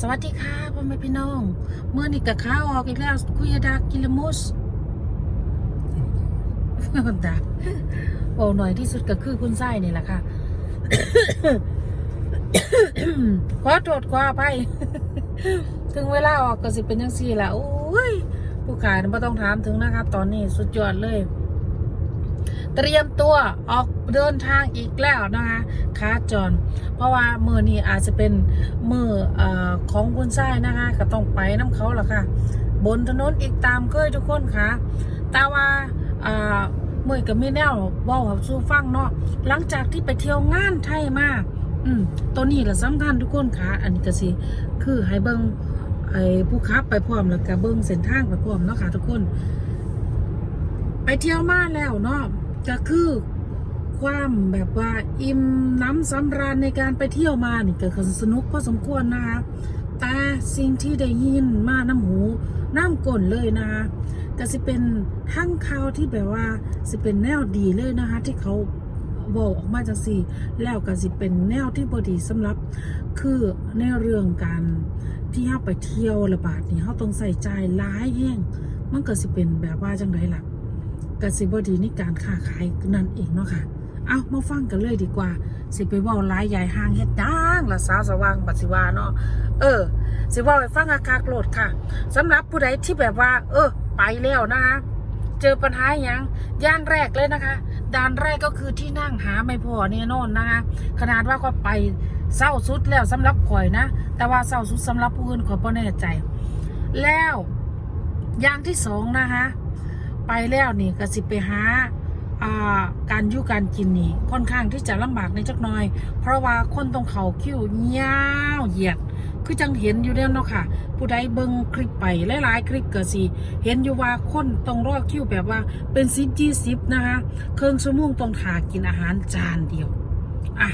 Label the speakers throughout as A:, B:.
A: สวัสดีค่ะพ่อแม่พี่น้อง เมื่อนี่กับข้าวออกอีกแล้วคุยดากิลมุสดาโอ้หน่อยที่สุดก็คือคุณไส้นี่แหละค่ะขอโทษขออภัยถึงเวลาออกก็สิเป็นยังสี่ละโอ้ย ผู้ขายไม่ต้องถามถึงนะคะตอนนี้สุดยอดเลย เตรียมตัวออกเดินทางอีกแล้วนะคะขาจรเพราะว่ามือนี้อาจจะเป็นมือเอ่อของคุณไส้นะคะ ก็ต้องไปน้ำเขาละค่ะ บนถนนอีกตามเคยทุกคนค่ะแต่ว่าเมือกับมีแนวว่ากับสู้ฟังเนาะหลังจากที่ไปเที่ยวงานไทยมาอืมตัวนี้แหละสำคัญทุกคนค่ะ อันนี้ก็สิคือให้เบิงไอ้ผู้ขับไปพร้อมแล้วก็เบิ้งเส้นทางไปพร้อมเนาะค่ะทุกคน ไปเที่ยวมาแล้วเนาะ ก็คือความแบบว่าอิ่มน้ำสำราญในการไปเที่ยวมานี่ก็คือสนุกพอสมควรนะคะแต่สิ่งที่ได้ยินมาน้ำหูน้ำก่นเลยนะคะก็สิเป็นทั้งข่าวที่แบบว่าสิเป็นแนวดีเลยนะคะที่เขาบอกออกมาจากสี่แล้วก็สิเป็นแนวที่บดีสำหรับ คือในเรื่องการที่เราไปเที่ยวระบาดนี่เราต้องใส่ใจหลายแห้งมันก็สิเป็นแบบว่าจังไดล่ะ กสิบดีในการค้าขายนั่นเองเนาะค่ะ เอามาฟังกันเลยดีกว่า สิไปว่าหลายใหญ่ห่างเฮ็ดดังละสาวสว่างบัดสิวาเนาะเออ สิว่าให้ฟังอากาโกรธค่ะสำหรับผู้ใดที่แบบว่า เออ ไปแล้วนะคะเจอปัญหาอย่างย่างแรกเลยนะคะด่านแรกก็คือที่นั่งหาไม่พอแน่นอนนะคะขนาดว่าก็ไปเศร้าสุดแล้วสำหรับข่อยนะ แต่ว่าเศร้าสุดสำหรับผู้อื่นข่อยบ่แน่ใจ แล้วอย่างที่สองนะคะ ไปแล้วนี่ก็สิไปหาการอยู่การกินนี่ค่อนข้างที่จะลำบากในจักน่อย เพราะว่าคนตรงเขาคิ้วยาวเหยียด คือจังเห็นอยู่แล้วเนาะค่ะ ผู้ใดเบิ่งคลิปไปหลายๆคลิปก็สิ เห็นอยู่ว่าคนต้องรอคิ้วแบบว่าเป็นสิบยี่สิบนะคะเครื่องชั่วโมงต้องหากินอาหารจานเดียวอะ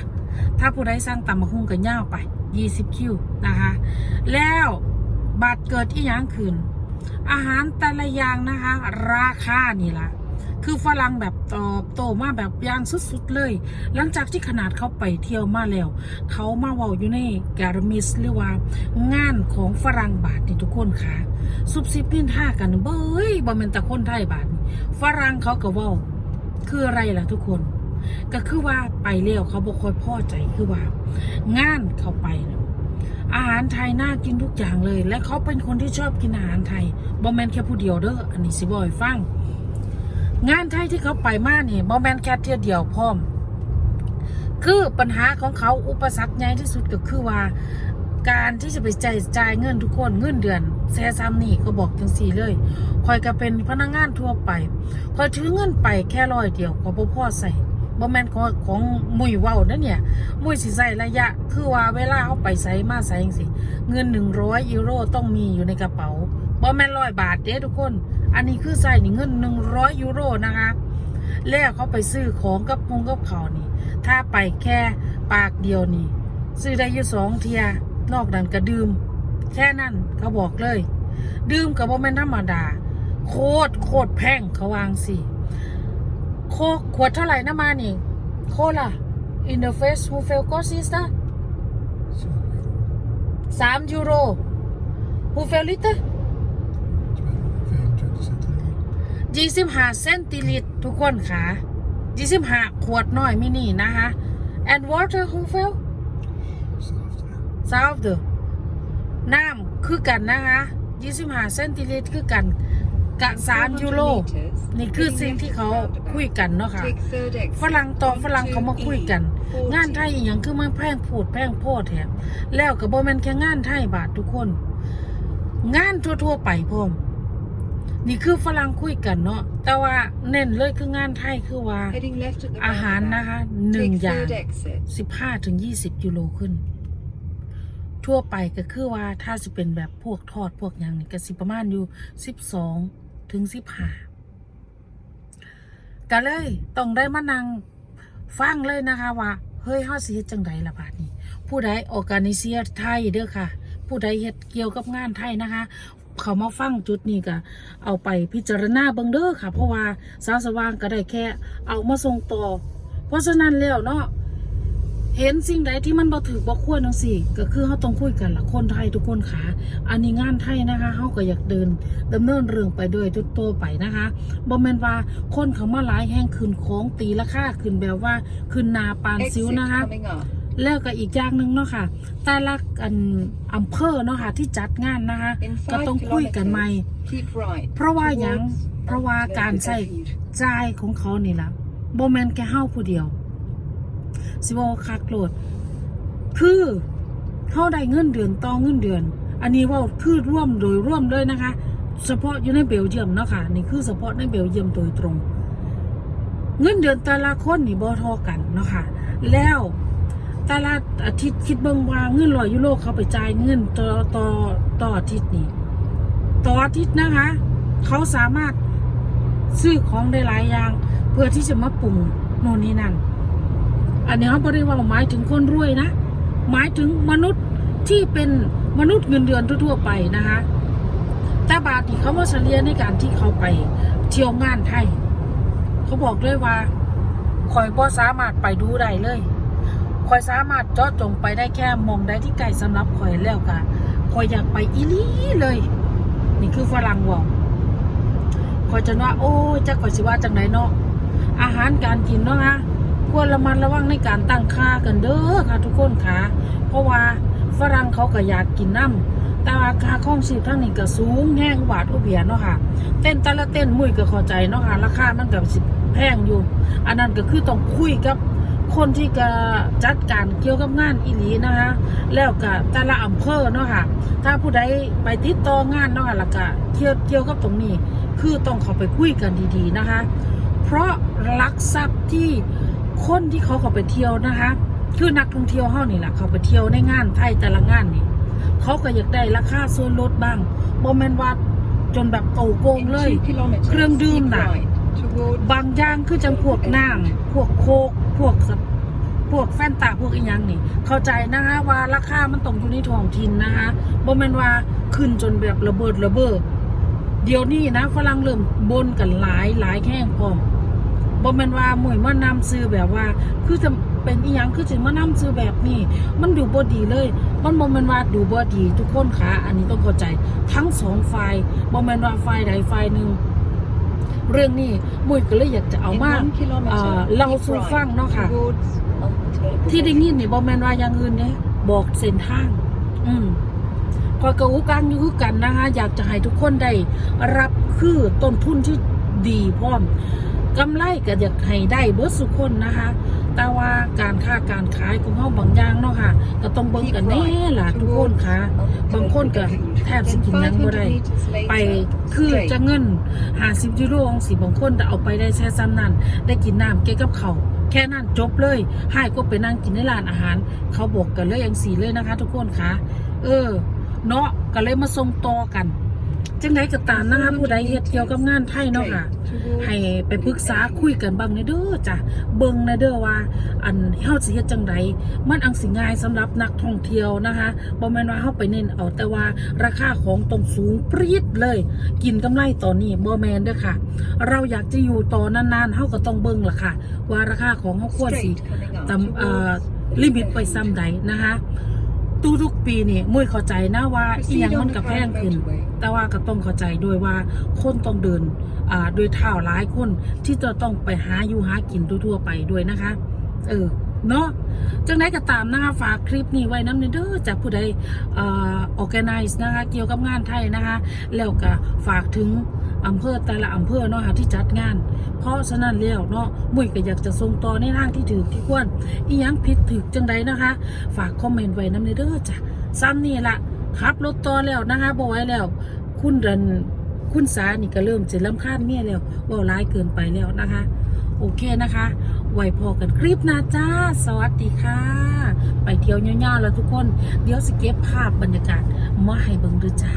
A: ถ้าผู้ใดสั่งตำมะฮุ่งก็ย่าวไปยี่สิบคิวนะคะ แล้วบัตรเกิดที่ยังคืน อาหารแต่ละอย่างนะคะ ราคานี่ละคือฝรั่งแบบตอบโตมาแบบย่างสุดๆเลย หลังจากที่ขนาดเขาไปเที่ยวมาแล้ว เขามาเว่าอยู่ในแกรมิสหรือว่างานของฝรั่งบาทนี่ทุกคนค่ะซุบซิบนินท่ากันเบ้ยบ่แม่นต่คนไทยบาทฝรั่งเขาก็เว่าคืออะไรล่ะทุกคน ก็คือว่าไปแล้วเขาบ่ค่อยพอใจคือว่า งานเขาไปนะ อาหารไทยน่ากินทุกอย่างเลย และเขาเป็นคนที่ชอบกินอาหารไทยบอมแมนแค่ผู้เดียวเด้ออันนี้สิบอยฟัง งานไทยที่เขาไปมานี่บอมแมนแค่เที่ยวเดียวพร้อม คือปัญหาของเขาอุปสรรคใหญ่ที่สุดก็คือว่า การที่จะไปจ่ายจ่ายเงินทุกคนเงินเดือนแซ่ซ้ำนี่ก็บอกจังสี่เลยคอยก็เป็นพนักงานทั่วไปคอยถือเงินไปแค่ร้อยเดียวก็บ่พอใส่ บ่แมนของของมุยเว้านั่นเนี่ย มุ้ยสิใส่ระยะ คือว่าเวลาเขาไปใส่มาใส่จังสิเงินหนึ่งร้อยยูโรต้องมีอยู่ในกระเป๋าบ่แม่นร้อยบาทเด้ทุกคน อันนี้คือใส่นี่เงินหนึ่งร้อยยูโรนะคะแล้วเขาไปซื้อของกับพงกับเขานี่ ถ้าไปแค่ปากเดียวนี่ ซื้อได้อยู่สองเทีย นอกนั้นก็ดื่ม แค่นั้นเขาบอกเลย ดื่มกับบ่แม่นธรรมดา โคตรโคตรแพงเขาวางสิ โคกขวดเท่าไหร่นะมานี่ โคล่ะ in the face who fell cost is that สามยูโร who fell liter ยี่สิบห้าเซนติลิตรทุกคนค่ะยี่สิบห้าขวดน้อยมินินะคะ and water who fell south the น้ำคือกันนะคะยี่สิบห้าเซนติลิตรคือกันกะสามยูโร นี่คือสิ่งที่เขา คุยกันเนาะค่ะฝรั่งตอฝรั่งเขามาคุยกัน งานไทยอหย่างคือมันแพงพูดแพงโพดแถมแล้วก็บ่แม่นแค่งานไทยบาททุกคน งานทั่วๆไปพร้อมนี่คือฝรั่งคุยกันเนาะ แต่ว่าเน้นเลยคืองานไทยคือว่า อาหารนะคะหนึ่งอย่างสิบห้าถึงยี่สิบยูโรขึ้น ทั่วไปก็คือว่าถ้าจะเป็นแบบพวกทอดพวกอย่างนี่ก็สิประมาณอยู่สิบสองถึงสิบห้า ก็เลยต้องได้มานั่งฟังเลยนะคะว่าเฮ้ยเฮาสิเฮ็ดจังไดล่ะบาดนี้ผู้ใดออกกนิเซียไทยเด้อค่ะ ผู้ใดเฮ็ดเกี่ยวกับงานไทยนะคะ เขามาฟังจุดนี้ก็เอาไปพิจารณาเบิ่งเด้อค่ะ เพราะว่าสาวสว่างก็ได้แค่เอามาส่งต่อ เพราะฉะนั้นแล้วเนาะ เห็นสิ่งใดที่มันบ่ถือบ่ควรจังซี่ก็คือเฮาต้องคุยกันล่ะคนไทยทุกคนค่ะ อันนี้งานไทยนะคะเฮาก็อยากเดินดำเนินเรื่องไปด้วยทุกตัวไปนะคะบ่แม่นว่าคนเขามาหลายแห่งขึ้นของตีราคาขึ้นแบบว่าขึ้นหนาปานซิว
B: Exit
A: นะคะ
B: coming up.
A: แล้วก็อีกอย่างหนึ่งเนาะค่ะแต่ละอันอำเภอเนาะค่ะที่จัดงานนะคะ
B: In
A: ก็
B: five
A: ต้องคุยกันใหม่
B: kilometers, keep right.
A: เพราะว่าหยัง
B: towards
A: เพราะว่าการใช้
B: Refuge.
A: จ่ายของเขานี่ล่ะบ่แม่นแค่เฮาผู้เดียว สิว่าคักโหลด คือเฮาได้เงินเดือนต่อเงินเดือน อันนี้ว่าคือร่วมโดยร่วมเลยนะคะ เฉพาะอยู่ในเบลเยียมเนาะค่ะนี่คือเฉพาะในเบลเยียมโดยตรง เงินเดือนแต่ละคนนี่บ่ทอกันเนาะค่ะแล้วแต่ละอาทิตย์คิดเบิ่งว่าเงินร้อยยูโรเขาไปจ่ายเงินต่อต่อต่ออาทิตย์นี่ต่ออาทิตย์นะคะ เขาสามารถซื้อของได้หลายอย่าง เพื่อที่จะมาปรุงโน่นนี่นั่น อันนี้เขาบริว่าหมายถึงคนรวยนะ หมายถึงมนุษย์ที่เป็นมนุษย์เงินเดือนทั่วๆไปนะคะแต่บาทนี่เขาว่าเฉลี่ยในการที่เขาไปเที่ยวงานไทย เขาบอกเลยว่าคอยบ่สามารถไปดูได้เลยคอยสามารถเจาะจงไปได้แค่มองได้ที่ไกลสำหรับคอยแล้วกะคอยอยากไปอีลี่เลย นี่คือฝรั่งบอกคอยจะว่าโอ้ยจะคอยสิว่าจังไดเนาะอาหารการกินเนาะฮะ ควรระมัดระวังในการตั้งค่ากันเด้อค่ะทุกคนค่ะ เพราะว่าฝรั่งเขาก็อยากกินน้ำแต่ว่าค่าข้องชีพทั้งนี้ก็สูงแห้งบาทอุเบียเนาะค่ะ เต้นแต่ละเต้นมุ้ยก็เข้าใจเนาะค่ะ ราคามันกับสิแพงอยู่ อันนั้นก็คือต้องคุยกับคนที่ก็จัดการเกี่ยวกับงานอีหลีนะคะ แล้วก็แต่ละอำเภอเนาะค่ะ ถ้าผู้ใดไปติดต่องานเนาะค่ะแล้วก็เที่ยวเกี่ยวกับตรงนี้ คือต้องเข้าไปคุยกันดีๆนะคะ เพราะลักทรัพย์ที่ คนที่เขาเข้าไปเที่ยวนะคะ คือนักท่องเที่ยวเฮานี่แหละเขาไปเที่ยวในงานไทยแต่ละงานนี่ เขาก็อยากได้ราคาส่วนลดบ้างบ่แม่นว่าจนแบบโตโกง
B: In
A: เลย
B: two kilometers,
A: เครื่องดื่ม
B: keep
A: น่ะ
B: right. Towards
A: บางอย่างคือจังพวกน้ำพวกโคกพวกสพวกแฟนตาพวกอีหยังนี่ เข้าใจนะคะว่าราคามันต้องอยู่ในท้องถิ่นนะคะบ่แม่นว่าขึ้นจนแบบระเบิดระเบ้อเดี๋ยวนี้นะฝรั่งเริ่มบนกันหลายหลายแห้งพร้อม บ่แม่นว่าหมวยมานำซื้อแบบว่า คือจะเป็นอีหยังคือจะมานำซื้อแบบนี้ มันดูบ่ดีเลย มันบ่แม่นว่าดูบ่ดี ทุกคนค่ะอันนี้ต้องเข้าใจทั้งสองฝ่ายบ่แม่นว่าฝ่ายใดฝ่ายหนึ่งเรื่องนี้มุ้ยก็เลยอยากจะเอา
B: in
A: มา
B: one kilometer,
A: เอ่อเล่า
B: keep
A: สู่
B: right.
A: ฟังเนาะค่ะ
B: Towards
A: ที่ได้ยินนี่บอแมนว่าอย่างอื่นเนี่ยบอกเส้นทาง อืมคอยกระอุกังอยู่คือกันนะคะ อยากจะให้ทุกคนได้รับคือต้นทุนที่ดีพร้อม กำไรก็อยากให้ได้เบิดสุกคนนะคะ แต่ว่าการค้าการขายของเฮาบางอย่างเนาะค่ะ ก็ต้องเบิ่งกันแน่ล่ะทุกคนค่ะ บางคนก็แทบสิกินหยังบ่ได้ ไปคือจะเงินหาสิบยูโรองสิบางคนแต่เอาไปได้แค่ซ้ำนั้นได้กินน้ำเกี่ยวกับเขาวแค่นั้นจบเลยให้ก็ไปนั่งกินในร้านอาหาร เขาบอกกันเลยอย่างสีเลยนะคะ ทุกคนคะเออ เนาะก็เลยมาส่งต่อกัน จังไดก็ตามนะคะผู้ใดเฮ็ดเกี่ยวกับงานไทยเนาะค่ะ ให้ไปปรึกษาคุยกันบ้างในเด้อจ้ะเบิ่งในเด้อว่า อันเฮาสิเฮ็ดจังไดมันอังสิง่ายสำหรับนักท่องเที่ยวนะคะบ่แม่นว่าเฮาไปเน้นเอาแต่ว่าราคาของต้องสูงปรี๊ดเลย กินกำไรตอนนี้บ่แม่นเด้อค่ะ เราอยากจะอยู่ต่อนานๆเฮาก็ต้องเบิ่งล่ะค่ะ ว่าราคาของเฮาควรสิตำเอ่อลิมิตไปซ้ำใดนะคะ ตู้ทุกปีนี่มุ้ยเข้าใจนะว่าอีหยังมันกับแพงขึ้น แต่ว่าก็ต้องเข้าใจด้วยว่าคนต้องเดินอ่าโดยเท้าหลายคนที่จะต้องไปหาอยู่หากินทั่วๆไปด้วยนะคะ เออเนาะจังไดก็ตามนะคะฝากคลิปนี้ไว้น้ำเด้อจากผู้ใดออ organize นะคะ เกี่ยวกับงานไทยนะคะ แล้วก็ฝากถึง อำเภอแต่ละอำเภอเนาะค่ะที่จัดงาน เพราะฉะนั้นแล้วเนาะมุ้ยก็อยากจะส่งต่อในทางที่ถือที่ควรอีหยังผิดถึกจังใดนะคะ ฝากคอมเมนต์ไว้น้ำเด้อจ้ะซ้ำนี่ละขับรถต่อแล้วนะคะบอไว้แล้ว คุณดันคุณสานี่ก็เริ่มจะลำคาญเมียแล้วว่าร้ายเกินไปแล้วนะคะ โอเคนะคะ ไว้พอกันคลิปนะจ้า สวัสดีค่ะ ไปเที่ยวยาวๆแล้วทุกคน เดี๋ยวสเก็บภาพบรรยากาศมาให้เบิ่งด้วยจ้า